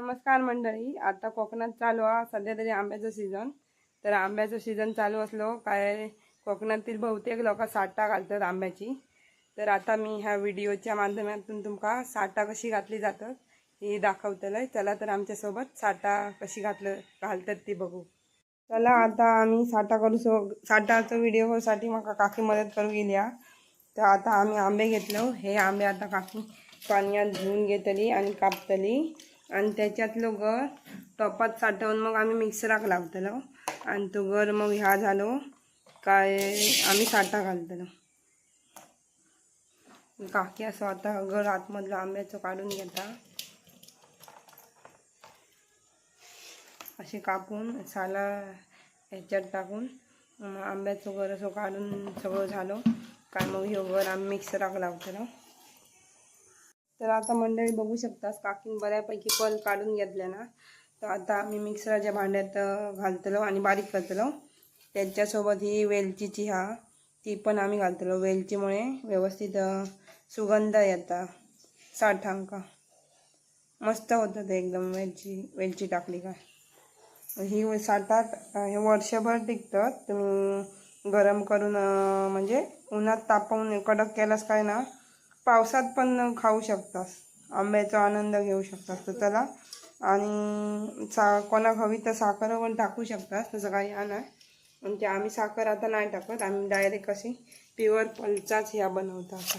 नमस्कार मंडळी. आता कोकणात चालू हा सध्या तरी आंब्याचा सीझन तर आंब्याचा सीझन चालू असलो काय कोकणातील बहुतेक लोक साठा घालतात आंब्याची. तर आता मी ह्या व्हिडिओच्या माध्यमातून तुमका साठा कशी घातली जातात ही दाखवतलंय. चला तर आमच्यासोबत साठा कशी घातलं घालतात ती बघू. चला आता आम्ही साठा करू सो साठाचं व्हिडिओसाठी मका काकी मदत करू गेली तर आता आम्ही आंबे घेतलो. हे आंबे आता काकी पाण्यात धुवून घेतली आणि कापतली. आणि त्याच्यातलो गर टोपात साठवून मग आम्ही मिक्सराक लावतलो. आणि तो गर मग ह्या झालो. काय आम्ही साठा घालतलो. काकी असं आता गर आतमधलं आंब्याचं काढून घेता. असे कापून साला ह्याच्यात टाकून आंब्याचं गर असं काढून सगळं झालं. काय मग ह्यो गर आम्ही मिक्सराक लावतलो. तर आता मंडळी बघू शकतास काकीन बऱ्यापैकी पल काढून घेतल्या ना. तर आता आम्ही मिक्सराच्या भांड्यात घालतलो आणि बारीक करतलो. त्याच्यासोबत ही वेलचीची हा ती पण आम्ही घालतलो. वेलचीमुळे व्यवस्थित सुगंध येता. साठांका मस्त होतं ते एकदम वेलची वेलची टाकली काय ही साठात हे वर्षभर टिकतात. तुम्ही गरम करून म्हणजे उन्हात तापवून कडक केलास काय ना पावसात पण खाऊ शकतास. आंब्याचा आनंद घेऊ शकतास तर त्याला आणि सा कोणाक हवी तर साखर पण टाकू शकतास तसं काही हा नाही. ते आम्ही साखर आता नाही टाकत. आम्ही डायरेक्ट अशी प्युअर पलचाच ह्या बनवतो आता.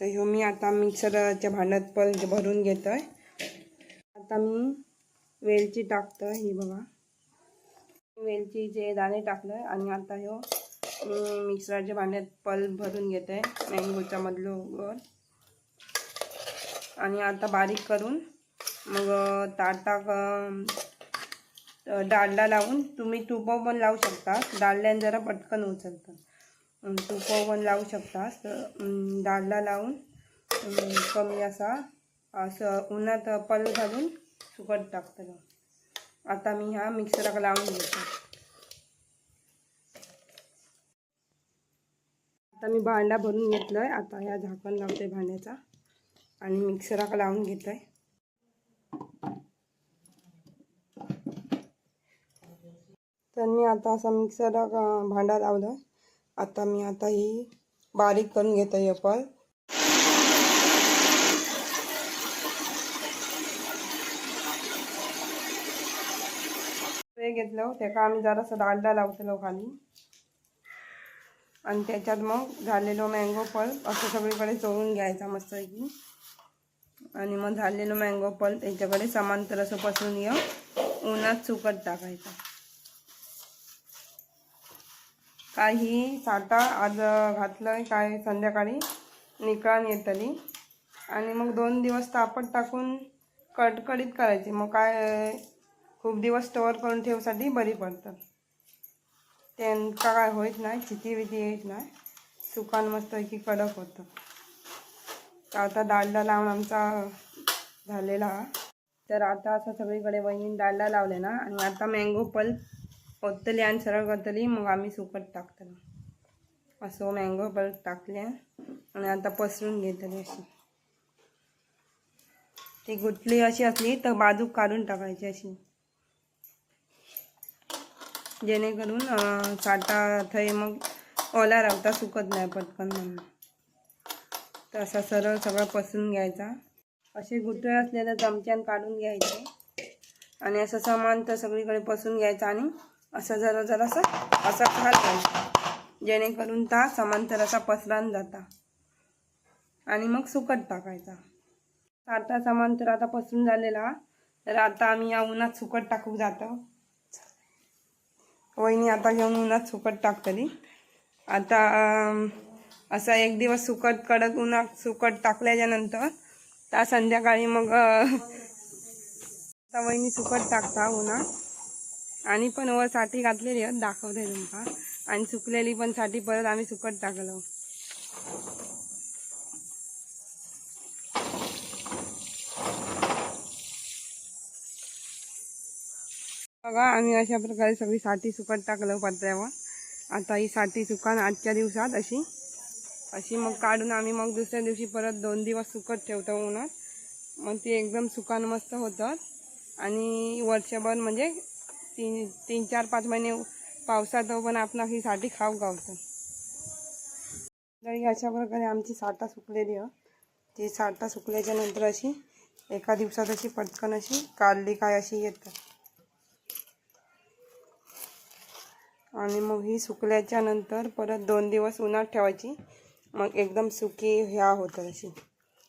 तर ह्यो मी आता मिक्सरच्या भांड्यात पल भरून घेतो आहे आता मी वेलची टाकतोय ही बघा. वेलचीचे दाणे टाकलं आणि आता ह्यो मी मिक्सरच्या भांड्यात पल भरून घेते. मँगोचा मधलं वर आणि आता बारीक करून मग ताटाक डाळला लावून तुम्ही तुपं पण लावू शकता डाळल्याने जरा पटकन उचलतं. तुपं पण लावू शकता तर लावून कमी असा असं उन्हात पल घालून सुकट टाकतं. आता मी ह्या मिक्सराक लावून घेतो. आता मी भांडा भरून घेतलं आहे आता ह्या झाकण लावते भांड्याचा. आणि मिक्सराक लावून घेतोय तर मी आता असा मिक्सराक भांडा लावलाय. आता मी आता ही बारीक करून घेत आहे हो. ते घेतलं त्याका आम्ही जरासं डालडा लावतो खाली आणि त्याच्यात मग झालेलो मँगो फळ असं सगळीकडे चोळून घ्यायचा मस्तपैकी. आणि मग झालेलो मँगो फळ त्याच्याकडे समांतर असं पसरून घ्या उन्हात सुकट टाकायचं. काही साठा आज घातलं काय संध्याकाळी निकळान येतली आणि मग दोन दिवस तापट टाकून कडकडीत करायची. मग काय खूप दिवस स्टोअर करून ठेवसाठी बरी पडतात. त्यांका काय होत नाही चिती विती येत नाही सुकान मस्त की कडक होतं तर आता डालडा लावून आमचा झालेला हा. तर आता असं सगळीकडे वहिनी डालडा लावले ना आणि आता मँगो पल्प ओतली आणि सरळ करतली मग आम्ही सुकट टाकतलो असं मँगो पल्प टाकले आणि आता पसरून घेतली अशी ती गुटली अशी असली तर बाजूक काढून टाकायची अशी जेणेकरून चाटा साठा थंय मग ओला रावता सुकत नाही पटकन म्हणून. तर असा सरळ सगळं पसरून घ्यायचा. असे गुटळे असलेल्या चमच्यान काढून घ्यायचे. आणि असं समांतर सगळीकडे पसून घ्यायचं आणि असं जरा जरासं असं खात घालायचं जेणेकरून ता समांतर असा पसरान जाता. आणि मग सुकट टाकायचा. साठा समांतर आता पसरून झालेला. तर आता आम्ही या उन्हात सुकट टाकू जातो. वहिनी आता घेऊन उन्हात सुकट टाकतली. आता असा एक दिवस सुकट कडक उन्हात सुकट टाकल्याच्या नंतर त्या संध्याकाळी मग आता वहिनी सुकट टाकता उन्हात. आणि पण वर साठी घातलेली आहेत दाखवते तुमका आणि सुकलेली पण साठी परत आम्ही सुकट टाकलो. बघा आम्ही अशा प्रकारे सगळी साठी सुकट टाकलं पत्र्यावर. आता ही साठी सुकान आजच्या दिवसात अशी. अशी मग काढून आम्ही मग दुसऱ्या दिवशी परत दोन दिवस सुकत ठेवतो उन्हात. मग ती एकदम सुकान मस्त होतात. आणि वर्षभर म्हणजे तीन तीन चार पाच महिने पावसात पण आपण ही साठी खाऊ गावतं. तर अशा प्रकारे आमची साठा सुकलेली आहे. ती साठा सुकल्याच्या नंतर अशी एका दिवसात अशी पटकन अशी काढली काय अशी येतात आणि मग ही सुकल्याच्या नंतर परत दोन दिवस उन्हात ठेवायची. मग एकदम सुकी ह्या होतात अशी.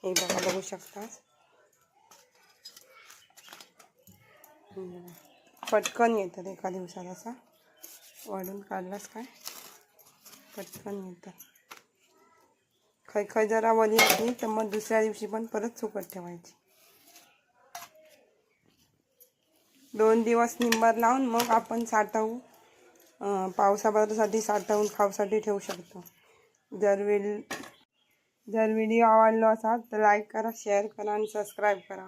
हे बघा बघू शकता पटकन येतात एका दिवसात असा. वाढून काढलास काय? पटकन येतात. खै खै जरा वली असली तर मग दुसऱ्या दिवशी पण परत सुकत ठेवायची. दोन दिवस निंबर लावून मग आपण साठवू. पावसाभरासाठी साठवून खाऊसाठी ठेवू शकतो. जर वेळ जर व्हिडिओ आवडलो असाल तर लाईक करा शेअर करा आणि सबस्क्राईब करा.